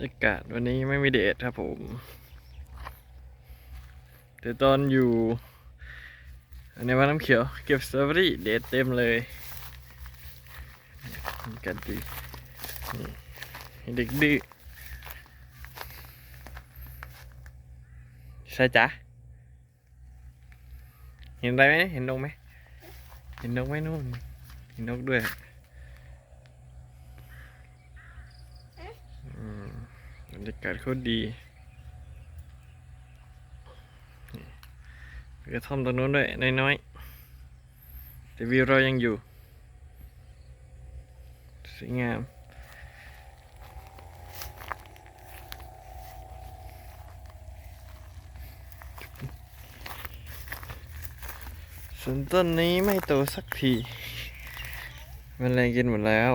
บรรยากาศวันนี้ไม่มีเดทครับผม แต่ตอนอยู่ในวันน้ำเขียว เก็บสตรอเบอรี่เดทเต็มเลยกันดีเด็กดื้อใช่จ๊ะเห็นอะไรไหมเห็นนกไหมเห็นนกไหมนู่นเห็นนกด้วยอืมบ รรยากาศโคตรดีกระท่อมตรงนู้นด้วยน้อยๆแต่วิวเรายังอยู่สวยงามส่วนต้นนี้ไม่โตสักที มันแรงกินหมดแล้ว